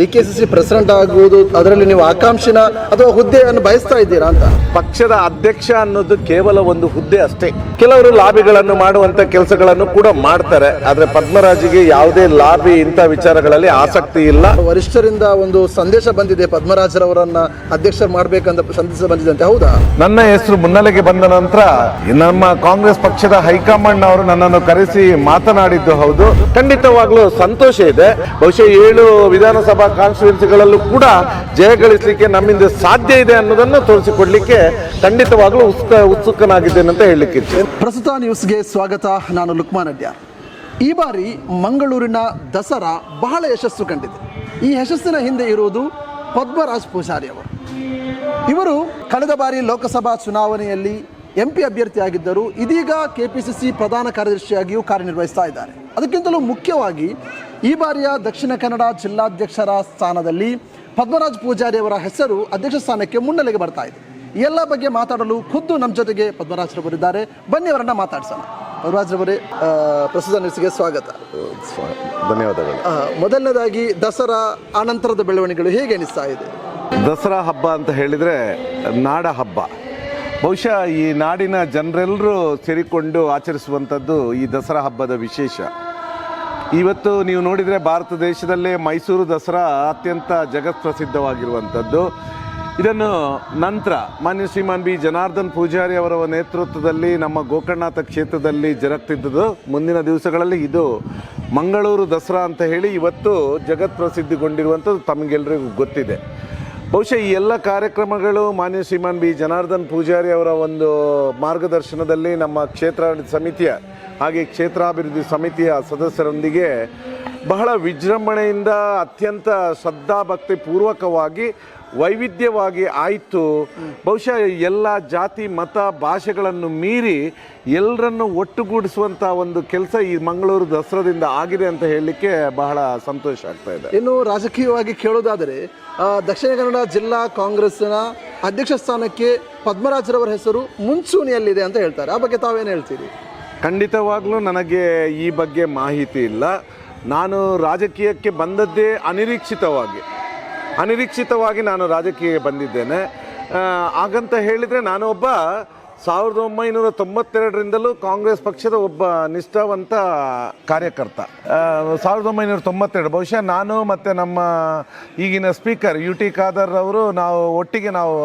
D K C C president ಆಗುವುದು ಅದರಲ್ಲಿ ನೀವು ಆಕಾಂಕ್ಷಿನ ಅಥವಾ ಹುದ್ದೆಯನ್ನು ಬಯಸ್ತಾ ಇದ್ದೀರಾ ಅಂತ? ಪಕ್ಷದ ಅಧ್ಯಕ್ಷ ಅನ್ನೋದು ಕೇವಲ ಒಂದು ಹುದ್ದೆ ಅಷ್ಟೇ. ಕೆಲವರು ಲಾಬಿಗಳನ್ನು ಮಾಡುವಂತ ಕೆಲಸಗಳನ್ನು ಕೂಡ ಮಾಡ್ತಾರೆ. ಆದ್ರೆ ಪದ್ಮರಾಜಿಗೆ ಯಾವುದೇ ಲಾಬಿ ಇಂಥ ವಿಚಾರಗಳಲ್ಲಿ ಆಸಕ್ತಿ ಇಲ್ಲ. ವರಿಷ್ಠರಿಂದ ಒಂದು ಸಂದೇಶ ಬಂದಿದೆ ಪದ್ಮರಾಜರವರನ್ನ ಅಧ್ಯಕ್ಷ ಮಾಡಬೇಕಂತ ಸಂದೇಶ ಬಂದಿದೆ ಅಂತ ಹೌದಾ? ನನ್ನ ಹೆಸರು ಮುನ್ನೆಲೆಗೆ ಬಂದ ನಂತರ ನಮ್ಮ ಕಾಂಗ್ರೆಸ್ ಪಕ್ಷದ ಹೈಕಮಾಂಡ್ ಅವರು ನನ್ನನ್ನು ಕರೆಸಿ ಮಾತನಾಡಿದ್ದು ಹೌದು. ಖಂಡಿತವಾಗ್ಲೂ ಸಂತೋಷ ಇದೆ. ಬಹುಶಃ ಏಳು ವಿಧಾನಸಭಾ ಕಾನ್ಸ್ಟಿಟ್ಯೂನ್ಸಿಗಳಲ್ಲೂ ಕೂಡ ಜಯಗಳಿಸಲಿಕ್ಕೆ ನಮ್ಮಿಂದ ಸಾಧ್ಯ ಇದೆ ಅನ್ನೋದನ್ನು ತೋರಿಸಿಕೊಡ್ಲಿಕ್ಕೆ ಖಂಡಿತವಾಗಲೂ ಉತ್ಸುಕ ಉತ್ಸುಕನಾಗಿದ್ದೇನೆ ಅಂತ ಹೇಳಲಿಕ್ಕೆ ಪ್ರಸ್ತುತ ನ್ಯೂಸ್ಗೆ ಸ್ವಾಗತ, ನಾನು ಲುಕ್ಮಾನ್ ಅಡ್ಯ ಈ ಬಾರಿ ಮಂಗಳೂರಿನ ದಸರಾ ಬಹಳ ಯಶಸ್ಸು ಕಂಡಿದೆ. ಈ ಯಶಸ್ಸಿನ ಹಿಂದೆ ಇರುವುದು ಪದ್ಮರಾಜ್ ಪೂಜಾರಿ ಅವರು. ಇವರು ಕಳೆದ ಬಾರಿ ಲೋಕಸಭಾ ಚುನಾವಣೆಯಲ್ಲಿ ಎಂ ಪಿ ಅಭ್ಯರ್ಥಿಯಾಗಿದ್ದರು ಇದೀಗ ಕೆ ಪಿ ಸಿ ಸಿ ಪ್ರಧಾನ ಕಾರ್ಯದರ್ಶಿಯಾಗಿಯೂ ಕಾರ್ಯನಿರ್ವಹಿಸ್ತಾ ಇದ್ದಾರೆ. ಅದಕ್ಕಿಂತಲೂ ಮುಖ್ಯವಾಗಿ ಈ ಬಾರಿಯ ದಕ್ಷಿಣ ಕನ್ನಡ ಜಿಲ್ಲಾಧ್ಯಕ್ಷರ ಸ್ಥಾನದಲ್ಲಿ ಪದ್ಮರಾಜ್ ಪೂಜಾರಿ ಅವರ ಹೆಸರು ಅಧ್ಯಕ್ಷ ಸ್ಥಾನಕ್ಕೆ ಮುನ್ನೆಲೆಗೆ ಬರ್ತಾ ಇದೆ. ಎಲ್ಲ ಬಗ್ಗೆ ಮಾತಾಡಲು ಖುದ್ದು ನಮ್ಮ ಜೊತೆಗೆ ಪದ್ಮರಾಜ್ರವರಿದ್ದಾರೆ ಬನ್ನಿ ಅವರನ್ನ ಮಾತಾಡ್ಸೋಣ. ಪದ್ಮರಾಜ್ರವರೇ ಅವರೇ ಪ್ರಸ್ತುತ ನ್ಯೂಸ್ಗೆ ಸ್ವಾಗತ. ಧನ್ಯವಾದಗಳು. ಮೊದಲನೇದಾಗಿ ದಸರಾ ಆನಂತರದ ಬೆಳವಣಿಗೆಗಳು ಹೇಗೆ ಅನಿಸ್ತಾ ಇದೆ? ದಸರಾ ಹಬ್ಬ ಅಂತ ಹೇಳಿದರೆ ನಾಡ ಹಬ್ಬ. ಬಹುಶಃ ಈ ನಾಡಿನ ಜನರೆಲ್ಲರೂ ಸೇರಿಕೊಂಡು ಆಚರಿಸುವಂಥದ್ದು ಈ ದಸರಾ ಹಬ್ಬದ ವಿಶೇಷ. ಇವತ್ತು ನೀವು ನೋಡಿದರೆ ಭಾರತ ದೇಶದಲ್ಲೇ ಮೈಸೂರು ದಸರಾ ಅತ್ಯಂತ ಜಗತ್ ಪ್ರಸಿದ್ಧವಾಗಿರುವಂಥದ್ದು ಇದನ್ನು ನಂತರ ಮಾನ್ಯ ಶ್ರೀಮಾನ್ ಬಿ. ಜನಾರ್ದನ್ ಪೂಜಾರಿ ಅವರ ನೇತೃತ್ವದಲ್ಲಿ ನಮ್ಮ ಗೋಕರ್ಣನಾಥ ಕ್ಷೇತ್ರದಲ್ಲಿ ಜರುಗ್ತಿದ್ದದ್ದು. ಮುಂದಿನ ದಿವಸಗಳಲ್ಲಿ ಇದು ಮಂಗಳೂರು ದಸರಾ ಅಂತ ಹೇಳಿ ಇವತ್ತು ಜಗತ್ ಪ್ರಸಿದ್ಧಿಗೊಂಡಿರುವಂಥದ್ದು ತಮಗೆಲ್ಲರಿಗೂ ಗೊತ್ತಿದೆ. ಬಹುಶಃ ಈ ಎಲ್ಲ ಕಾರ್ಯಕ್ರಮಗಳು ಮಾನ್ಯ ಶ್ರೀಮಾನ್ ಬಿ. ಜನಾರ್ದನ್ ಪೂಜಾರಿ ಅವರ ಒಂದು ಮಾರ್ಗದರ್ಶನದಲ್ಲಿ ನಮ್ಮ ಕ್ಷೇತ್ರ ಸಮಿತಿಯ, ಹಾಗೆ ಕ್ಷೇತ್ರಾಭಿವೃದ್ಧಿ ಸಮಿತಿಯ ಸದಸ್ಯರೊಂದಿಗೆ ಬಹಳ ವಿಜೃಂಭಣೆಯಿಂದ ಅತ್ಯಂತ ಶ್ರದ್ಧಾಭಕ್ತಿ ಪೂರ್ವಕವಾಗಿ ವೈವಿಧ್ಯವಾಗಿ ಆಯಿತು. ಬಹುಶಃ ಎಲ್ಲ ಜಾತಿ ಮತ ಭಾಷೆಗಳನ್ನು ಮೀರಿ ಎಲ್ಲರನ್ನು ಒಟ್ಟುಗೂಡಿಸುವಂಥ ಒಂದು ಕೆಲಸ ಈ ಮಂಗಳೂರು ದಸರಾದಿಂದ ಆಗಿದೆ ಅಂತ ಹೇಳಲಿಕ್ಕೆ ಬಹಳ ಸಂತೋಷ ಆಗ್ತಾ ಇದೆ. ಇನ್ನು ರಾಜಕೀಯವಾಗಿ ಕೇಳೋದಾದರೆ ದಕ್ಷಿಣ ಕನ್ನಡ ಜಿಲ್ಲಾ ಕಾಂಗ್ರೆಸ್ನ ಅಧ್ಯಕ್ಷ ಸ್ಥಾನಕ್ಕೆ ಪದ್ಮರಾಜರವರ ಹೆಸರು ಮುಂಚೂಣಿಯಲ್ಲಿದೆ ಅಂತ ಹೇಳ್ತಾರೆ. ಆ ಬಗ್ಗೆ ತಾವೇನು ಹೇಳ್ತೀರಿ? ಖಂಡಿತವಾಗ್ಲೂ ನನಗೆ ಈ ಬಗ್ಗೆ ಮಾಹಿತಿ ಇಲ್ಲ. ನಾನು ರಾಜಕೀಯಕ್ಕೆ ಬಂದದ್ದೇ ಅನಿರೀಕ್ಷಿತವಾಗಿ. ಅನಿರೀಕ್ಷಿತವಾಗಿ ನಾನು ರಾಜಕೀಯಕ್ಕೆ ಬಂದಿದ್ದೇನೆ. ಹಾಗಂತ ಹೇಳಿದರೆ ನಾನು ಒಬ್ಬ ಸಾವಿರದ ಒಂಬೈನೂರ ತೊಂಬತ್ತೆರಡರಿಂದಲೂ ಕಾಂಗ್ರೆಸ್ ಪಕ್ಷದ ಒಬ್ಬ ನಿಷ್ಠಾವಂತ ಕಾರ್ಯಕರ್ತ. ಸಾವಿರದ ಒಂಬೈನೂರ ತೊಂಬತ್ತೆರಡು. ಬಹುಶಃ ನಾನು ಮತ್ತು ನಮ್ಮ ಈಗಿನ ಸ್ಪೀಕರ್ ಯು ಟಿ ಖಾದರ್ ಅವರು ನಾವು ಒಟ್ಟಿಗೆ ನಾವು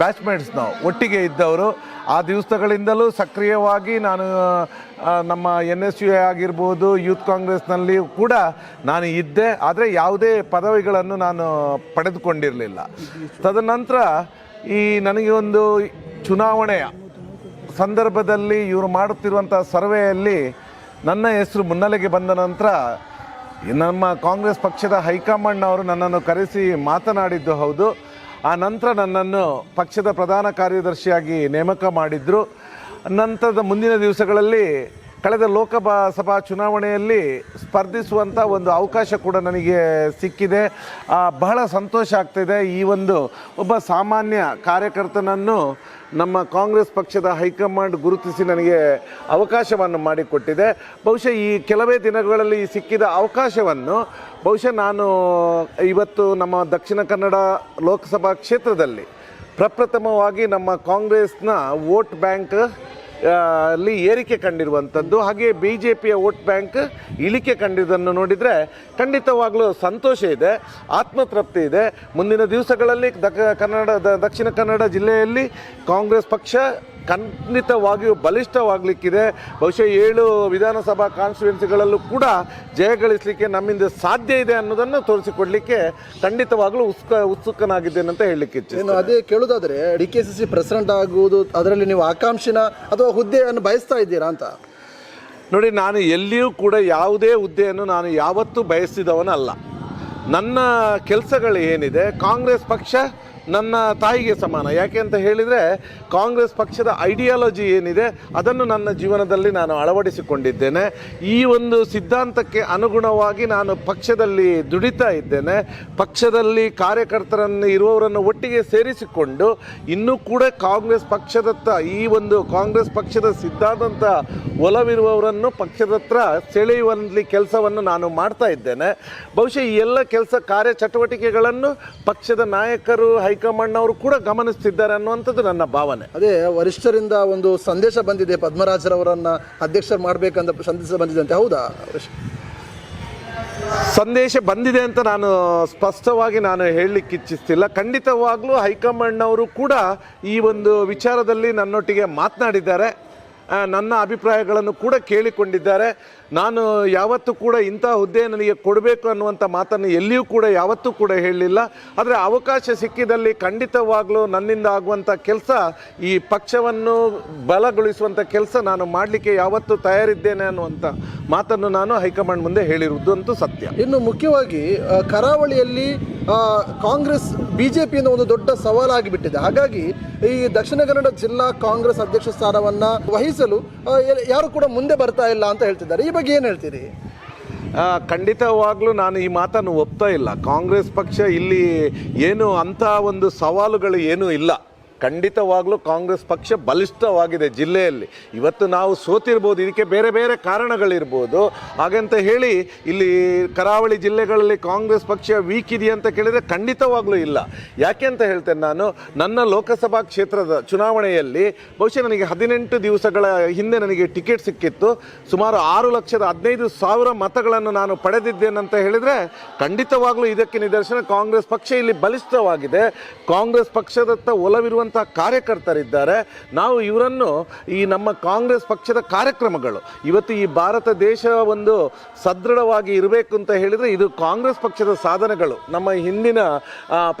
ಬ್ಯಾಚ್ಮೇಟ್ಸ್ ನಾವು ಒಟ್ಟಿಗೆ ಇದ್ದವರು. ಆ ದಿವಸಗಳಿಂದಲೂ ಸಕ್ರಿಯವಾಗಿ ನಾನು ನಮ್ಮ ಎನ್ ಎಸ್ ಯು ಆಗಿರ್ಬೋದು, ಯೂತ್ ಕಾಂಗ್ರೆಸ್ನಲ್ಲಿ ಕೂಡ ನಾನು ಇದ್ದೆ. ಆದರೆ ಯಾವುದೇ ಪದವಿಗಳನ್ನು ನಾನು ಪಡೆದುಕೊಂಡಿರಲಿಲ್ಲ. ತದನಂತರ ಈ ನನಗೆ ಒಂದು ಚುನಾವಣೆಯ ಸಂದರ್ಭದಲ್ಲಿ ಇವರು ಮಾಡುತ್ತಿರುವಂಥ ಸರ್ವೆಯಲ್ಲಿ ನನ್ನ ಹೆಸರು ಮುನ್ನೆಲೆಗೆ ಬಂದ ನಂತರ ನಮ್ಮ ಕಾಂಗ್ರೆಸ್ ಪಕ್ಷದ ಹೈಕಮಾಂಡ್ ಅವರು ನನ್ನನ್ನು ಕರೆಸಿ ಮಾತನಾಡಿದ್ದು ಹೌದು. ಆ ನಂತರ ನನ್ನನ್ನು ಪಕ್ಷದ ಪ್ರಧಾನ ಕಾರ್ಯದರ್ಶಿಯಾಗಿ ನೇಮಕ ಮಾಡಿದ್ರು. ನಂತರದ ಮುಂದಿನ ದಿವಸಗಳಲ್ಲಿ ಕಳೆದ ಲೋಕಸಭಾ ಚುನಾವಣೆಯಲ್ಲಿ ಸ್ಪರ್ಧಿಸುವಂಥ ಒಂದು ಅವಕಾಶ ಕೂಡ ನನಗೆ ಸಿಕ್ಕಿದೆ. ಬಹಳ ಸಂತೋಷ ಆಗ್ತಿದೆ. ಈ ಒಂದು ಒಬ್ಬ ಸಾಮಾನ್ಯ ಕಾರ್ಯಕರ್ತನನ್ನು ನಮ್ಮ ಕಾಂಗ್ರೆಸ್ ಪಕ್ಷದ ಹೈಕಮಾಂಡ್ ಗುರುತಿಸಿ ನನಗೆ ಅವಕಾಶವನ್ನು ಮಾಡಿಕೊಟ್ಟಿದೆ. ಬಹುಶಃ ಈ ಕೆಲವೇ ದಿನಗಳಲ್ಲಿ ಸಿಕ್ಕಿದ ಅವಕಾಶವನ್ನು ಬಹುಶಃ ನಾನು ಇವತ್ತು ನಮ್ಮ ದಕ್ಷಿಣ ಕನ್ನಡ ಲೋಕಸಭಾ ಕ್ಷೇತ್ರದಲ್ಲಿ ಪ್ರಪ್ರಥಮವಾಗಿ ನಮ್ಮ ಕಾಂಗ್ರೆಸ್ನ ವೋಟ್ ಬ್ಯಾಂಕ್ ಅಲ್ಲಿ ಏರಿಕೆ ಕಂಡಿರುವಂಥದ್ದು. ಹಾಗೆ ಬಿ ಜೆ ಪಿಯ ವೋಟ್ ಬ್ಯಾಂಕ್ ಇಳಿಕೆ ಕಂಡಿದ್ದನ್ನು ನೋಡಿದರೆ ಖಂಡಿತವಾಗ್ಲೂ ಸಂತೋಷ ಇದೆ, ಆತ್ಮತೃಪ್ತಿ ಇದೆ. ಮುಂದಿನ ದಿವಸಗಳಲ್ಲಿ ದ ಕನ್ನಡ ದಕ್ಷಿಣ ಕನ್ನಡ ಜಿಲ್ಲೆಯಲ್ಲಿ ಕಾಂಗ್ರೆಸ್ ಪಕ್ಷ ಖಂಡಿತವಾಗಿಯೂ ಬಲಿಷ್ಠವಾಗಲಿಕ್ಕಿದೆ. ಬಹುಶಃ ಏಳು ವಿಧಾನಸಭಾ ಕಾನ್ಸ್ಟಿಟ್ಯೂನ್ಸಿಗಳಲ್ಲೂ ಕೂಡ ಜಯಗಳಿಸಲಿಕ್ಕೆ ನಮ್ಮಿಂದ ಸಾಧ್ಯ ಇದೆ ಅನ್ನೋದನ್ನು ತೋರಿಸಿಕೊಡ್ಲಿಕ್ಕೆ ಖಂಡಿತವಾಗಲೂ ಉತ್ಸುಕ ಉತ್ಸುಕನಾಗಿದ್ದೇನೆ ಅಂತ ಹೇಳಲಿಕ್ಕೆ ಇಚ್ಛೆ ಅದೇ ಕೇಳೋದಾದರೆ D K C C president ಆಗುವುದು ಅದರಲ್ಲಿ ನೀವು ಆಕಾಂಕ್ಷಿನ ಅಥವಾ ಹುದ್ದೆಯನ್ನು ಬಯಸ್ತಾ ಇದ್ದೀರಾ ಅಂತ? ನೋಡಿ ನಾನು ಎಲ್ಲಿಯೂ ಕೂಡ ಯಾವುದೇ ಹುದ್ದೆಯನ್ನು ನಾನು ಯಾವತ್ತೂ ಬಯಸಿದವನಲ್ಲ. ನನ್ನ ಕೆಲಸಗಳು ಏನಿದೆ ಕಾಂಗ್ರೆಸ್ ಪಕ್ಷ ನನ್ನ ತಾಯಿಗೆ ಸಮಾನ. ಯಾಕೆ ಅಂತ ಹೇಳಿದರೆ, ಕಾಂಗ್ರೆಸ್ ಪಕ್ಷದ ಐಡಿಯಾಲಜಿ ಏನಿದೆ, ಅದನ್ನು ನನ್ನ ಜೀವನದಲ್ಲಿ ನಾನು ಅಳವಡಿಸಿಕೊಂಡಿದ್ದೇನೆ. ಈ ಒಂದು ಸಿದ್ಧಾಂತಕ್ಕೆ ಅನುಗುಣವಾಗಿ ನಾನು ಪಕ್ಷದಲ್ಲಿ ದುಡಿತಾ ಇದ್ದೇನೆ. ಪಕ್ಷದಲ್ಲಿ ಕಾರ್ಯಕರ್ತರನ್ನು ಇರುವವರನ್ನು ಒಟ್ಟಿಗೆ ಸೇರಿಸಿಕೊಂಡು, ಇನ್ನೂ ಕೂಡ ಕಾಂಗ್ರೆಸ್ ಪಕ್ಷದತ್ತ, ಈ ಒಂದು ಕಾಂಗ್ರೆಸ್ ಪಕ್ಷದ ಸಿದ್ಧಾಂತ ಒಲವಿರುವವರನ್ನು ಪಕ್ಷದತ್ರ ಸೆಳೆಯುವಲ್ಲಿ ಕೆಲಸವನ್ನು ನಾನು ಮಾಡ್ತಾ ಇದ್ದೇನೆ. ಬಹುಶಃ ಈ ಎಲ್ಲ ಕೆಲಸ ಕಾರ್ಯ ಚಟುವಟಿಕೆಗಳನ್ನು ಪಕ್ಷದ ನಾಯಕರು ಹೈಕಮಾಂಡ್ ಅವರು ಕೂಡ ಗಮನಿಸ್ತಿದ್ದಾರೆ ಅನ್ನುವಂಥದ್ದು ನನ್ನ ಭಾವನೆ. ಅದೇ ವರಿಷ್ಠರಿಂದ ಒಂದು ಸಂದೇಶ ಬಂದಿದೆ ಪದ್ಮರಾಜರವರನ್ನ ಅಧ್ಯಕ್ಷರು ಮಾಡಬೇಕಂತ ಸಂದೇಶ ಬಂದಿದೆ ಅಂತ ಹೌದಾ? ಸಂದೇಶ ಬಂದಿದೆ ಅಂತ ನಾನು ಸ್ಪಷ್ಟವಾಗಿ ನಾನು ಹೇಳಲಿಕ್ಕೆ ಇಚ್ಛಿಸ್ತಿಲ್ಲ. ಖಂಡಿತವಾಗ್ಲೂ ಹೈಕಮಾಂಡ್ನವರು ಕೂಡ ಈ ಒಂದು ವಿಚಾರದಲ್ಲಿ ನನ್ನೊಟ್ಟಿಗೆ ಮಾತನಾಡಿದ್ದಾರೆ. ನನ್ನ ಅಭಿಪ್ರಾಯಗಳನ್ನು ಕೂಡ ಕೇಳಿಕೊಂಡಿದ್ದಾರೆ. ನಾನು ಯಾವತ್ತೂ ಕೂಡ ಇಂಥ ಹುದ್ದೆ ನನಗೆ ಕೊಡಬೇಕು ಅನ್ನುವಂಥ ಮಾತನ್ನು ಎಲ್ಲಿಯೂ ಕೂಡ ಯಾವತ್ತೂ ಕೂಡ ಹೇಳಲಿಲ್ಲ. ಆದರೆ ಅವಕಾಶ ಸಿಕ್ಕಿದಲ್ಲಿ ಖಂಡಿತವಾಗ್ಲೂ ನನ್ನಿಂದ ಆಗುವಂಥ ಕೆಲಸ, ಈ ಪಕ್ಷವನ್ನು ಬಲಗೊಳಿಸುವಂಥ ಕೆಲಸ ನಾನು ಮಾಡಲಿಕ್ಕೆ ಯಾವತ್ತೂ ತಯಾರಿದ್ದೇನೆ ಅನ್ನುವಂಥ ಮಾತನ್ನು ನಾನು ಹೈಕಮಾಂಡ್ ಮುಂದೆ ಹೇಳಿರುವುದು ಅಂತೂ ಸತ್ಯ. ಇನ್ನು ಮುಖ್ಯವಾಗಿ ಕರಾವಳಿಯಲ್ಲಿ ಕರಾವಳಿಯಲ್ಲಿ ಆ, ಜೆ ಪಿಯಿಂದ ಒಂದು ದೊಡ್ಡ ಸವಾಲಾಗಿ ಬಿಟ್ಟಿದೆ. ಹಾಗಾಗಿ ಈ ದಕ್ಷಿಣ ಕನ್ನಡ ಜಿಲ್ಲಾ ಕಾಂಗ್ರೆಸ್ ಅಧ್ಯಕ್ಷ ಸ್ಥಾನವನ್ನ ವಹಿಸಲು ಯಾರು ಕೂಡ ಮುಂದೆ ಬರ್ತಾ ಇಲ್ಲ ಅಂತ ಹೇಳ್ತಿದ್ದಾರೆ. ಈ ಬಗ್ಗೆ ಏನು ಹೇಳ್ತೀರಿ? ಖಂಡಿತವಾಗ್ಲೂ ನಾನು ಈ ಮಾತನ್ನು ಒಪ್ತಾ ಇಲ್ಲ. ಕಾಂಗ್ರೆಸ್ ಪಕ್ಷ ಇಲ್ಲಿ ಏನು ಅಂತ ಒಂದು ಸವಾಲುಗಳು ಏನೂ ಇಲ್ಲ. ಖಂಡಿತವಾಗ್ಲೂ ಕಾಂಗ್ರೆಸ್ ಪಕ್ಷ ಬಲಿಷ್ಠವಾಗಿದೆ ಜಿಲ್ಲೆಯಲ್ಲಿ. ಇವತ್ತು ನಾವು ಸೋತಿರ್ಬೋದು, ಇದಕ್ಕೆ ಬೇರೆ ಬೇರೆ ಕಾರಣಗಳಿರ್ಬೋದು. ಹಾಗಂತ ಹೇಳಿ, ಇಲ್ಲಿ ಕರಾವಳಿ ಜಿಲ್ಲೆಗಳಲ್ಲಿ ಕಾಂಗ್ರೆಸ್ ಪಕ್ಷ ವೀಕ್ ಇದೆಯಾ ಅಂತ ಕೇಳಿದರೆ ಖಂಡಿತವಾಗ್ಲೂ ಇಲ್ಲ. ಯಾಕೆ ಅಂತ ಹೇಳ್ತೇನೆ ನಾನು, ನನ್ನ ಲೋಕಸಭಾ ಕ್ಷೇತ್ರದ ಚುನಾವಣೆಯಲ್ಲಿ ಬಹುಶಃ ನನಗೆ ಹದಿನೆಂಟು ದಿವಸಗಳ ಹಿಂದೆ ನನಗೆ ಟಿಕೆಟ್ ಸಿಕ್ಕಿತ್ತು. ಸುಮಾರು ಆರು ಲಕ್ಷದ ಹದಿನೈದು ಸಾವಿರ ಮತಗಳನ್ನು ನಾನು ಪಡೆದಿದ್ದೇನಂತ ಹೇಳಿದರೆ ಖಂಡಿತವಾಗ್ಲೂ ಇದಕ್ಕೆ ನಿದರ್ಶನ ಕಾಂಗ್ರೆಸ್ ಪಕ್ಷ ಇಲ್ಲಿ ಬಲಿಷ್ಠವಾಗಿದೆ. ಕಾಂಗ್ರೆಸ್ ಪಕ್ಷದತ್ತ ಒಲವಿರುವಂಥ ಕಾರ್ಯಕರ್ತರಿದ್ದಾರೆ. ನಾವು ಇವರನ್ನು ಈ ನಮ್ಮ ಕಾಂಗ್ರೆಸ್ ಪಕ್ಷದ ಕಾರ್ಯಕ್ರಮಗಳು. ಇವತ್ತು ಈ ಭಾರತ ದೇಶ ಒಂದು ಸದೃಢವಾಗಿ ಇರಬೇಕು ಅಂತ ಹೇಳಿದರೆ ಇದು ಕಾಂಗ್ರೆಸ್ ಪಕ್ಷದ ಸಾಧನೆಗಳು. ನಮ್ಮ ಹಿಂದಿನ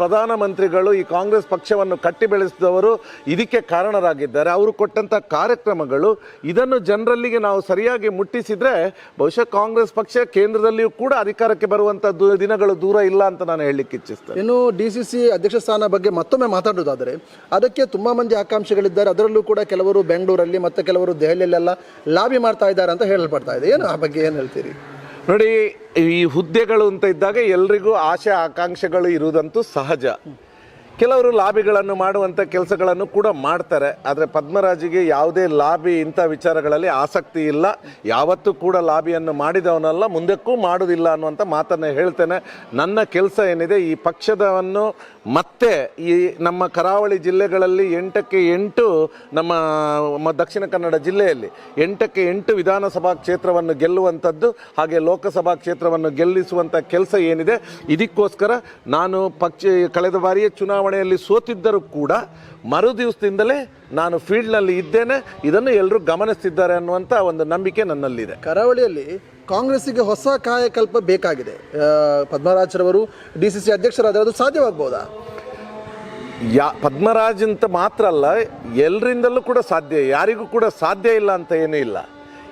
ಪ್ರಧಾನಮಂತ್ರಿಗಳು ಈ ಕಾಂಗ್ರೆಸ್ ಪಕ್ಷವನ್ನು ಕಟ್ಟಿ ಬೆಳೆಸಿದವರು ಇದಕ್ಕೆ ಕಾರಣರಾಗಿದ್ದಾರೆ. ಅವರು ಕೊಟ್ಟಂಥ ಕಾರ್ಯಕ್ರಮಗಳು ಇದನ್ನು ಜನರಲ್ಲಿಗೆ ನಾವು ಸರಿಯಾಗಿ ಮುಟ್ಟಿಸಿದ್ರೆ ಬಹುಶಃ ಕಾಂಗ್ರೆಸ್ ಪಕ್ಷ ಕೇಂದ್ರದಲ್ಲಿಯೂ ಕೂಡ ಅಧಿಕಾರಕ್ಕೆ ಬರುವಂಥ ದಿನಗಳು ದೂರ ಇಲ್ಲ ಅಂತ ನಾನು ಹೇಳಲಿಕ್ಕೆ ಇಚ್ಛಿಸ್ತೇನೆ. ಇನ್ನು ಡಿ ಸಿ ಸಿ ಅಧ್ಯಕ್ಷ ಸ್ಥಾನ ಬಗ್ಗೆ ಮತ್ತೊಮ್ಮೆ ಮಾತಾಡೋದಾದರೆ ಅದಕ್ಕೆ ತುಂಬ ಮಂದಿ ಆಕಾಂಕ್ಷಿಗಳಿದ್ದಾರೆ. ಅದರಲ್ಲೂ ಕೂಡ ಕೆಲವರು ಬೆಂಗಳೂರಲ್ಲಿ ಮತ್ತು ಕೆಲವರು ದೆಹಲಿಯಲ್ಲೆಲ್ಲ ಲಾಬಿ ಮಾಡ್ತಾ ಇದ್ದಾರೆ ಅಂತ ಹೇಳಲ್ಪಡ್ತಾ ಇದೆ. ಏನು ಆ ಬಗ್ಗೆ ಏನು ಹೇಳ್ತೀರಿ? ನೋಡಿ, ಈ ಹುದ್ದೆಗಳು ಅಂತ ಇದ್ದಾಗ ಎಲ್ರಿಗೂ ಆಶೆ, ಆಕಾಂಕ್ಷೆಗಳು ಇರುವುದಂತೂ ಸಹಜ. ಕೆಲವರು ಲಾಬಿಗಳನ್ನು ಮಾಡುವಂಥ ಕೆಲಸಗಳನ್ನು ಕೂಡ ಮಾಡ್ತಾರೆ. ಆದರೆ ಪದ್ಮರಾಜಿಗೆ ಯಾವುದೇ ಲಾಬಿ ಇಂಥ ವಿಚಾರಗಳಲ್ಲಿ ಆಸಕ್ತಿ ಇಲ್ಲ. ಯಾವತ್ತೂ ಕೂಡ ಲಾಬಿಯನ್ನು ಮಾಡಿದವನಲ್ಲ, ಮುಂದಕ್ಕೂ ಮಾಡುವುದಿಲ್ಲ ಅನ್ನುವಂಥ ಮಾತನ್ನು ಹೇಳ್ತೇನೆ. ನನ್ನ ಕೆಲಸ ಏನಿದೆ, ಈ ಪಕ್ಷದವನ್ನು ಮತ್ತೆ ಈ ನಮ್ಮ ಕರಾವಳಿ ಜಿಲ್ಲೆಗಳಲ್ಲಿ ಎಂಟಕ್ಕೆ ಎಂಟು ನಮ್ಮ ದಕ್ಷಿಣ ಕನ್ನಡ ಜಿಲ್ಲೆಯಲ್ಲಿ ಎಂಟಕ್ಕೆ ಎಂಟು ವಿಧಾನಸಭಾ ಕ್ಷೇತ್ರವನ್ನು ಗೆಲ್ಲುವಂಥದ್ದು, ಹಾಗೆ ಲೋಕಸಭಾ ಕ್ಷೇತ್ರವನ್ನು ಗೆಲ್ಲಿಸುವಂಥ ಕೆಲಸ ಏನಿದೆ, ಇದಕ್ಕೋಸ್ಕರ ನಾನು ಪಕ್ಷ, ಕಳೆದ ಬಾರಿಯ ಚುನಾವಣೆಯಲ್ಲಿ ಸೋತಿದ್ದರೂ ಕೂಡ ಮರು ದಿವಸದಿಂದಲೇ ನಾನು ಫೀಲ್ಡ್ನಲ್ಲಿ ಇದ್ದೇನೆ. ಇದನ್ನು ಎಲ್ಲರೂ ಗಮನಿಸ್ತಿದ್ದಾರೆ ಅನ್ನುವಂಥ ಒಂದು ನಂಬಿಕೆ ನನ್ನಲ್ಲಿದೆ. ಕರಾವಳಿಯಲ್ಲಿ ಕಾಂಗ್ರೆಸ್ಸಿಗೆ ಹೊಸ ಕಾಯಕಲ್ಪ ಬೇಕಾಗಿದೆ. ಪದ್ಮರಾಜರವರು ಡಿ ಸಿ ಸಿ ಅಧ್ಯಕ್ಷರಾದರೆ ಅದು ಸಾಧ್ಯವಾಗ್ಬೋದಾ? ಯಾ ಪದ್ಮರಾಜ್ ಅಂತ ಮಾತ್ರ ಅಲ್ಲ ಎಲ್ಲರಿಂದಲೂ ಕೂಡ ಸಾಧ್ಯ ಯಾರಿಗೂ ಕೂಡ ಸಾಧ್ಯ ಇಲ್ಲ ಅಂತ ಏನೂ ಇಲ್ಲ.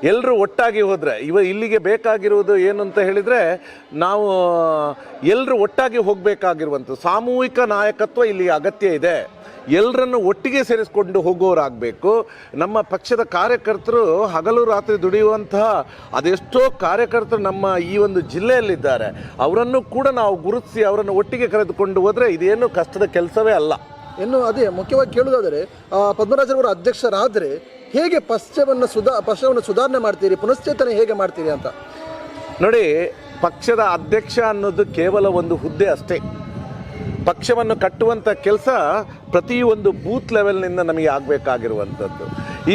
ಎಲ್ಲರೂ ಒಟ್ಟಾಗಿ ಹೋದರೆ, ಇವ ಇಲ್ಲಿಗೆ ಬೇಕಾಗಿರುವುದು ಏನು ಅಂತ ಹೇಳಿದರೆ, ನಾವು ಎಲ್ಲರೂ ಒಟ್ಟಾಗಿ ಹೋಗಬೇಕಾಗಿರುವಂಥ ಸಾಮೂಹಿಕ ನಾಯಕತ್ವ ಇಲ್ಲಿ ಅಗತ್ಯ ಇದೆ. ಎಲ್ಲರನ್ನು ಒಟ್ಟಿಗೆ ಸೇರಿಸ್ಕೊಂಡು ಹೋಗೋರಾಗಬೇಕು. ನಮ್ಮ ಪಕ್ಷದ ಕಾರ್ಯಕರ್ತರು ಹಗಲು ರಾತ್ರಿ ದುಡಿಯುವಂತಹ ಅದೆಷ್ಟೋ ಕಾರ್ಯಕರ್ತರು ನಮ್ಮ ಈ ಒಂದು ಜಿಲ್ಲೆಯಲ್ಲಿದ್ದಾರೆ. ಅವರನ್ನು ಕೂಡ ನಾವು ಗುರುತಿಸಿ ಅವರನ್ನು ಒಟ್ಟಿಗೆ ಕರೆದುಕೊಂಡು ಹೋದರೆ ಇದೇನು ಕಷ್ಟದ ಕೆಲಸವೇ ಅಲ್ಲ. ಇನ್ನು ಅದೇ, ಮುಖ್ಯವಾಗಿ ಕೇಳುವುದಾದರೆ ಪದ್ಮರಾಜರವರು ಅಧ್ಯಕ್ಷರಾದರೆ ಹೇಗೆ ಪಕ್ಷವನ್ನು ಸುಧಾ ಪಕ್ಷವನ್ನು ಸುಧಾರಣೆ ಮಾಡ್ತೀರಿ, ಪುನಶ್ಚೇತನ ಹೇಗೆ ಮಾಡ್ತೀರಿ ಅಂತ? ನೋಡಿ, ಪಕ್ಷದ ಅಧ್ಯಕ್ಷ ಅನ್ನೋದು ಕೇವಲ ಒಂದು ಹುದ್ದೆ ಅಷ್ಟೇ. ಪಕ್ಷವನ್ನು ಕಟ್ಟುವಂಥ ಕೆಲಸ ಪ್ರತಿಯೊಂದು ಬೂತ್ ಲೆವೆಲ್ನಿಂದ ನಮಗೆ ಆಗಬೇಕಾಗಿರುವಂಥದ್ದು.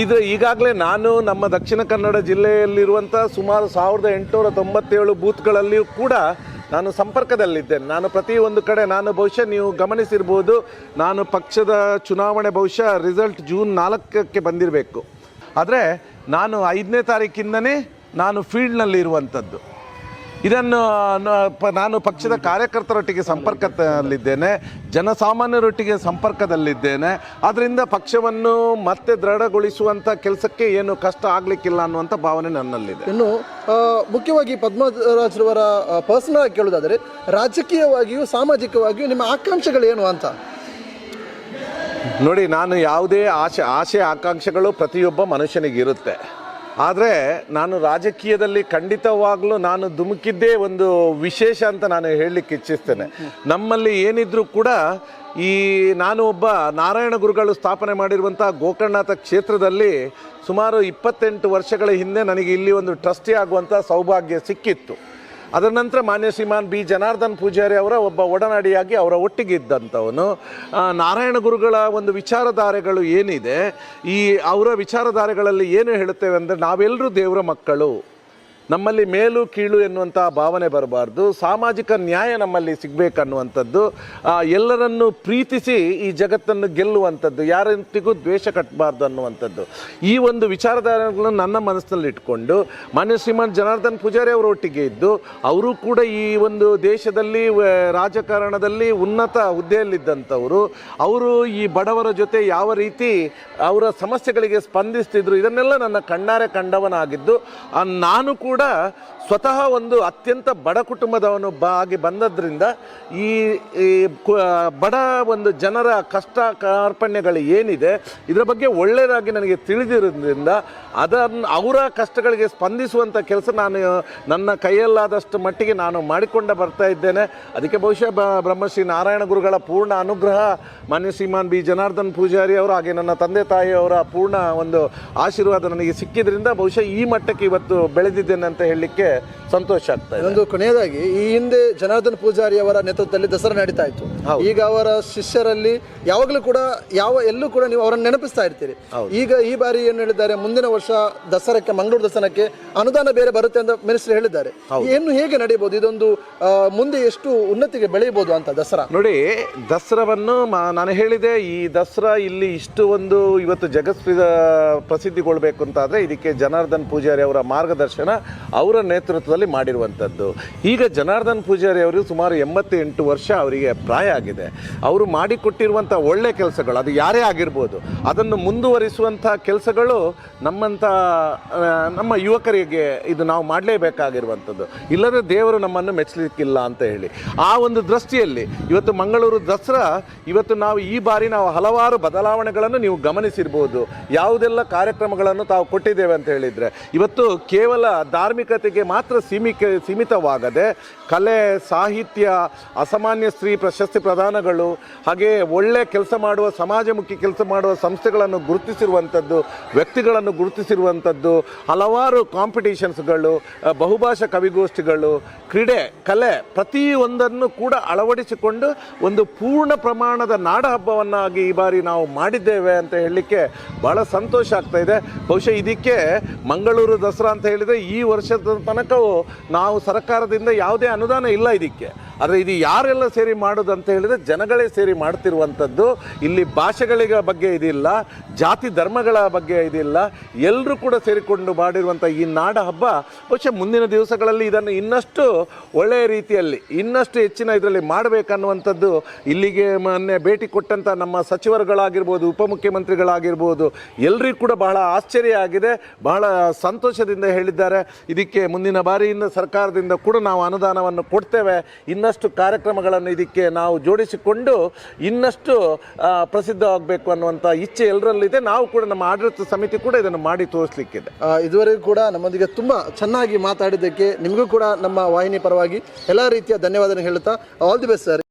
ಇದು ಈಗಾಗಲೇ ನಾನು ನಮ್ಮ ದಕ್ಷಿಣ ಕನ್ನಡ ಜಿಲ್ಲೆಯಲ್ಲಿರುವಂಥ ಸುಮಾರು ಸಾವಿರದ ಎಂಟುನೂರ ತೊಂಬತ್ತೇಳು ಬೂತ್ಗಳಲ್ಲಿಯೂ ಕೂಡ ನಾನು ಸಂಪರ್ಕದಲ್ಲಿದ್ದೇನೆ. ನಾನು ಪ್ರತಿ ಒಂದು ಕಡೆ ನಾನು ಬಹುಶಃ ನೀವು ಗಮನಿಸಿರ್ಬೋದು, ನಾನು ಪಕ್ಷದ ಚುನಾವಣೆ ಬಹುಶಃ ರಿಸಲ್ಟ್ ಜೂನ್ ನಾಲ್ಕಕ್ಕೆ ಬಂದಿರಬೇಕು. ಆದರೆ ನಾನು ಐದನೇ ತಾರೀಕಿಂದನೇ ನಾನು ಫೀಲ್ಡ್ನಲ್ಲಿ ಇರುವಂಥದ್ದು ಇದನ್ನು ನಾನು ಪಕ್ಷದ ಕಾರ್ಯಕರ್ತರೊಟ್ಟಿಗೆ ಸಂಪರ್ಕದಲ್ಲಿದ್ದೇನೆ ಜನಸಾಮಾನ್ಯರೊಟ್ಟಿಗೆ ಸಂಪರ್ಕದಲ್ಲಿದ್ದೇನೆ. ಅದರಿಂದ ಪಕ್ಷವನ್ನು ಮತ್ತೆ ದೃಢಗೊಳಿಸುವಂಥ ಕೆಲಸಕ್ಕೆ ಏನು ಕಷ್ಟ ಆಗಲಿಕ್ಕಿಲ್ಲ ಅನ್ನುವಂಥ ಭಾವನೆ ನನ್ನಲ್ಲಿದೆ. ಇನ್ನು ಮುಖ್ಯವಾಗಿ ಪದ್ಮರಾಜ್ರವರ ಪರ್ಸನಲ್ ಆಗಿ ಕೇಳೋದಾದರೆ ರಾಜಕೀಯವಾಗಿಯೂ ಸಾಮಾಜಿಕವಾಗಿಯೂ ನಿಮ್ಮ ಆಕಾಂಕ್ಷೆಗಳು ಏನು ಅಂತ? ನೋಡಿ ನಾನು ಯಾವುದೇ ಆಶೆ ಆಶೆ ಆಕಾಂಕ್ಷೆಗಳು ಪ್ರತಿಯೊಬ್ಬ ಮನುಷ್ಯನಿಗಿರುತ್ತೆ ಆದರೆ ನಾನು ರಾಜಕೀಯದಲ್ಲಿ ಖಂಡಿತವಾಗ್ಲೂ ನಾನು ಧುಮುಕಿದ್ದೇ ಒಂದು ವಿಶೇಷ ಅಂತ ನಾನು ಹೇಳಲಿಕ್ಕೆ ಇಚ್ಛಿಸ್ತೇನೆ. ನಮ್ಮಲ್ಲಿ ಏನಿದ್ರೂ ಕೂಡ ಈ ನಾನು ಒಬ್ಬ ನಾರಾಯಣ ಗುರುಗಳು ಸ್ಥಾಪನೆ ಮಾಡಿರುವಂಥ ಗೋಕರ್ಣನಾಥ ಕ್ಷೇತ್ರದಲ್ಲಿ ಸುಮಾರು ಇಪ್ಪತ್ತೆಂಟು ವರ್ಷಗಳ ಹಿಂದೆ ನನಗೆ ಇಲ್ಲಿ ಒಂದು ಟ್ರಸ್ಟಿ ಆಗುವಂಥ ಸೌಭಾಗ್ಯ ಸಿಕ್ಕಿತ್ತು. ಅದರ ನಂತರ ಮಾನ್ಯ ಶ್ರೀಮಾನ್ ಬಿ. ಜನಾರ್ದನ್ ಪೂಜಾರಿ ಅವರ ಒಬ್ಬ ಒಡನಾಡಿಯಾಗಿ ಅವರ ಒಟ್ಟಿಗೆ ಇದ್ದಂಥವನು ನಾರಾಯಣ ಗುರುಗಳ ಒಂದು ವಿಚಾರಧಾರೆಗಳು ಏನಿದೆ? ಈ ಅವರ ವಿಚಾರಧಾರೆಗಳಲ್ಲಿ ಏನು ಹೇಳುತ್ತೇವೆ ಅಂದರೆ ನಾವೆಲ್ಲರೂ ದೇವರ ಮಕ್ಕಳು. ನಮ್ಮಲ್ಲಿ ಮೇಲು ಕೀಳು ಎನ್ನುವಂಥ ಭಾವನೆ ಬರಬಾರ್ದು. ಸಾಮಾಜಿಕ ನ್ಯಾಯ ನಮ್ಮಲ್ಲಿ ಸಿಗಬೇಕನ್ನುವಂಥದ್ದು. ಎಲ್ಲರನ್ನು ಪ್ರೀತಿಸಿ ಈ ಜಗತ್ತನ್ನು ಗೆಲ್ಲುವಂಥದ್ದು, ಯಾರಂತಿಗೂ ದ್ವೇಷ ಕಟ್ಟಬಾರ್ದು ಅನ್ನುವಂಥದ್ದು. ಈ ಒಂದು ವಿಚಾರಧಾರೆಗಳನ್ನು ನನ್ನ ಮನಸ್ಸಿನಲ್ಲಿ ಇಟ್ಕೊಂಡು, ಮಾನ್ಯ ಶ್ರೀಮಾನ್ ಜನಾರ್ದನ್ ಪೂಜಾರಿ ಅವರ ಒಟ್ಟಿಗೆ ಇದ್ದು, ಅವರು ಕೂಡ ಈ ಒಂದು ದೇಶದಲ್ಲಿ ರಾಜಕಾರಣದಲ್ಲಿ ಉನ್ನತ ಹುದ್ದೆಯಲ್ಲಿದ್ದಂಥವರು. ಅವರು ಈ ಬಡವರ ಜೊತೆ ಯಾವ ರೀತಿ ಅವರ ಸಮಸ್ಯೆಗಳಿಗೆ ಸ್ಪಂದಿಸ್ತಿದ್ರು, ಇದನ್ನೆಲ್ಲ ನನ್ನ ಕಣ್ಣಾರೆ ಕಂಡವನಾಗಿದ್ದು ನಾನು ಕೂಡ ಸ್ವತಃ ಒಂದು ಅತ್ಯಂತ ಬಡ ಕುಟುಂಬದವನು ಬ ಆಗಿ ಬಂದದ್ರಿಂದ ಈ ಈ ಬಡ ಒಂದು ಜನರ ಕಷ್ಟ ಕಾರ್ಪಣ್ಯಗಳು ಏನಿದೆ, ಇದರ ಬಗ್ಗೆ ಒಳ್ಳೆಯದಾಗಿ ನನಗೆ ತಿಳಿದಿರೋದ್ರಿಂದ ಅದನ್ನು ಅವರ ಕಷ್ಟಗಳಿಗೆ ಸ್ಪಂದಿಸುವಂಥ ಕೆಲಸ ನಾನು, ನನ್ನ ಕೈಯಲ್ಲಾದಷ್ಟು ಮಟ್ಟಿಗೆ ನಾನು ಮಾಡಿಕೊಂಡ ಬರ್ತಾ ಇದ್ದೇನೆ. ಅದಕ್ಕೆ ಬಹುಶಃ ಬ, ಬ್ರಹ್ಮಶ್ರೀ ನಾರಾಯಣ ಗುರುಗಳ ಪೂರ್ಣ ಅನುಗ್ರಹ ಮಾನ್ಯ ಶ್ರೀಮಾನ್ ಬಿ. ಜನಾರ್ದನ್ ಪೂಜಾರಿ ಅವರು, ಹಾಗೆ ನನ್ನ ತಂದೆ ತಾಯಿಯವರ ಪೂರ್ಣ ಒಂದು ಆಶೀರ್ವಾದ ನನಗೆ ಸಿಕ್ಕಿದ್ರಿಂದ ಬಹುಶಃ ಈ ಮಟ್ಟಕ್ಕೆ ಇವತ್ತು ಬೆಳೆದಿದ್ದೇನೆ ಅಂತ ಹೇಳಲಿಕ್ಕೆ ಸಂತೋಷ ಆಗ್ತಾ ಒಂದು ಕೊನೆಯದಾಗಿ ಈ ಹಿಂದೆ ಜನಾರ್ದನ್ ಪೂಜಾರಿ ಅವರ ನೇತೃತ್ವದಲ್ಲಿ ದಸರಾ ನಡೀತಾ ಇತ್ತು ಈಗ ಅವರ ಶಿಷ್ಯರಲ್ಲಿ ಯಾವಾಗಲೂ ಕೂಡ ಯಾವ ಎಲ್ಲೂ ಕೂಡ ನೀವು ಅವರನ್ನು ನೆನಪಿಸ್ತಾ ಇರ್ತೀರಿ. ಈಗ ಈ ಬಾರಿ ಏನು ಹೇಳಿದ್ದಾರೆ ಮುಂದಿನ ವರ್ಷ ದಸರಾಕ್ಕೆ ಮಂಗಳೂರು ದಸರಾಕ್ಕೆ ಅನುದಾನ ಬೇರೆ ಬರುತ್ತೆ ಅಂತ ಮಿನಿಸ್ಟರ್ ಹೇಳಿದ್ದಾರೆ. ಏನು ಹೇಗೆ ನಡೆಯಬಹುದು ಇದೊಂದು ಮುಂದೆ ಎಷ್ಟು ಉನ್ನತಿಗೆ ಬೆಳೆಯಬಹುದು ಅಂತ ದಸರಾ? ನೋಡಿ ದಸರಾವನ್ನು ನಾನು ಹೇಳಿದೆ ಈ ದಸರಾ ಇಲ್ಲಿ ಇಷ್ಟು ಒಂದು ಇವತ್ತು ಜಗತ್ ಪ್ರಸಿದ್ಧಿಗೊಳ್ಬೇಕು ಅಂತ ಆದರೆ ಇದಕ್ಕೆ ಜನಾರ್ದನ್ ಪೂಜಾರಿ ಅವರ ಮಾರ್ಗದರ್ಶನ ಅವರ ನೇತೃತ್ವದಲ್ಲಿ ಮಾಡಿರುವಂಥದ್ದು. ಈಗ ಜನಾರ್ದನ್ ಪೂಜಾರಿ ಅವರು ಸುಮಾರು ಎಂಬತ್ತೆಂಟು ವರ್ಷ ಅವರಿಗೆ ಪ್ರಾಯ ಆಗಿದೆ. ಅವರು ಮಾಡಿಕೊಟ್ಟಿರುವಂಥ ಒಳ್ಳೆ ಕೆಲಸಗಳು, ಅದು ಯಾರೇ ಆಗಿರ್ಬೋದು, ಅದನ್ನು ಮುಂದುವರಿಸುವಂಥ ಕೆಲಸಗಳು ನಮ್ಮಂಥ ನಮ್ಮ ಯುವಕರಿಗೆ ಇದು ನಾವು ಮಾಡಲೇಬೇಕಾಗಿರುವಂಥದ್ದು. ಇಲ್ಲದೆ ದೇವರು ನಮ್ಮನ್ನು ಮೆಚ್ಚಲಿಕ್ಕಿಲ್ಲ ಅಂತ ಹೇಳಿ. ಆ ಒಂದು ದೃಷ್ಟಿಯಲ್ಲಿ ಇವತ್ತು ಮಂಗಳೂರು ದಸರಾ, ಇವತ್ತು ನಾವು ಈ ಬಾರಿ ನಾವು ಹಲವಾರು ಬದಲಾವಣೆಗಳನ್ನು ನೀವು ಗಮನಿಸಿರ್ಬೋದು. ಯಾವುದೆಲ್ಲ ಕಾರ್ಯಕ್ರಮಗಳನ್ನು ತಾವು ಕೊಟ್ಟಿದ್ದೇವೆ ಅಂತ ಹೇಳಿದರೆ, ಇವತ್ತು ಕೇವಲ ಧಾರ್ಮಿಕತೆಗೆ ಮಾತ್ರ ಸೀಮಿಕ, ಸೀಮಿತವಾಗದೆ ಕಲೆ, ಸಾಹಿತ್ಯ, ಅಸಾಮಾನ್ಯ ಸ್ತ್ರೀ ಪ್ರಶಸ್ತಿ ಪ್ರದಾನಗಳು, ಹಾಗೆ ಒಳ್ಳೆ ಕೆಲಸ ಮಾಡುವ, ಸಮಾಜಮುಖಿ ಕೆಲಸ ಮಾಡುವ ಸಂಸ್ಥೆಗಳನ್ನು ಗುರುತಿಸಿರುವಂಥದ್ದು, ವ್ಯಕ್ತಿಗಳನ್ನು ಗುರುತಿಸಿರುವಂಥದ್ದು, ಹಲವಾರು ಕಾಂಪಿಟೇಷನ್ಸ್ಗಳು ಬಹುಭಾಷಾ ಕವಿಗೋಷ್ಠಿಗಳು, ಕ್ರೀಡೆ, ಕಲೆ ಪ್ರತಿಯೊಂದನ್ನು ಕೂಡ ಅಳವಡಿಸಿಕೊಂಡು ಒಂದು ಪೂರ್ಣ ಪ್ರಮಾಣದ ನಾಡ ಹಬ್ಬವನ್ನಾಗಿ ಈ ಬಾರಿ ನಾವು ಮಾಡಿದ್ದೇವೆ ಅಂತ ಹೇಳಲಿಕ್ಕೆ ಬಹಳ ಸಂತೋಷ ಆಗ್ತಾ ಇದೆ. ಬಹುಶಃ ಇದಕ್ಕೆ ಮಂಗಳೂರು ದಸರಾ ಅಂತ ಹೇಳಿದರೆ ಈ ವರ್ಷದ ತನಕವೂ ನಾವು ಸರ್ಕಾರದಿಂದ ಯಾವುದೇ ಅನುದಾನ ಇಲ್ಲ ಇದಕ್ಕೆ. ಆದರೆ ಇದು ಯಾರೆಲ್ಲ ಸೇರಿ ಮಾಡೋದು ಅಂತ ಹೇಳಿದ್ರೆ ಜನಗಳೇ ಸೇರಿ ಮಾಡ್ತಿರುವಂಥದ್ದು. ಇಲ್ಲಿ ಭಾಷೆಗಳ ಬಗ್ಗೆ ಇದಿಲ್ಲ, ಜಾತಿ ಧರ್ಮಗಳ ಬಗ್ಗೆ ಇದಿಲ್ಲ. ಎಲ್ಲರೂ ಕೂಡ ಸೇರಿಕೊಂಡು ಮಾಡಿರುವಂಥ ಈ ನಾಡ ಹಬ್ಬ ಬಹುಶಃ ಮುಂದಿನ ದಿವಸಗಳಲ್ಲಿ ಇದನ್ನು ಇನ್ನಷ್ಟು ಒಳ್ಳೆಯ ರೀತಿಯಲ್ಲಿ, ಇನ್ನಷ್ಟು ಹೆಚ್ಚಿನ ಇದರಲ್ಲಿ ಮಾಡಬೇಕನ್ನುವಂಥದ್ದು ಇಲ್ಲಿಗೆ ಮೊನ್ನೆ ಭೇಟಿ ಕೊಟ್ಟಂಥ ನಮ್ಮ ಸಚಿವರುಗಳಾಗಿರ್ಬೋದು, ಉಪಮುಖ್ಯಮಂತ್ರಿಗಳಾಗಿರ್ಬೋದು ಎಲ್ಲರಿಗೂ ಕೂಡ ಬಹಳ ಆಶ್ಚರ್ಯ ಆಗಿದೆ, ಬಹಳ ಸಂತೋಷದಿಂದ ಹೇಳಿದ್ದಾರೆ. ಇದಕ್ಕೆ ಮುಂದಿನ ಬಾರಿಯಿಂದ ಸರ್ಕಾರದಿಂದ ಕೂಡ ನಾವು ಅನುದಾನವನ್ನು ಕೊಡ್ತೇವೆ. ಇನ್ನಷ್ಟು ಕಾರ್ಯಕ್ರಮಗಳನ್ನು ಇದಕ್ಕೆ ನಾವು ಜೋಡಿಸಿಕೊಂಡು ಇನ್ನಷ್ಟು ಪ್ರಸಿದ್ಧವಾಗಬೇಕು ಅನ್ನುವಂಥ ಇಚ್ಛೆ ಎಲ್ಲರಲ್ಲಿದೆ ನಾವು ಕೂಡ ನಮ್ಮ ಆಡಳಿತ ಸಮಿತಿ ಕೂಡ ಇದನ್ನು ಮಾಡಿ ತೋರಿಸಲಿಕ್ಕಿದೆ. ಇದುವರೆಗೂ ಕೂಡ ನಮ್ಮೊಂದಿಗೆ ತುಂಬ ಚೆನ್ನಾಗಿ ಮಾತಾಡಿದ್ದಕ್ಕೆ ನಿಮಗೂ ಕೂಡ ನಮ್ಮ ವಾಹಿನಿ ಪರವಾಗಿ ಎಲ್ಲ ರೀತಿಯ ಧನ್ಯವಾದ ಹೇಳುತ್ತಾ ಆಲ್ ದಿ ಬೆಸ್ಟ್ ಸರ್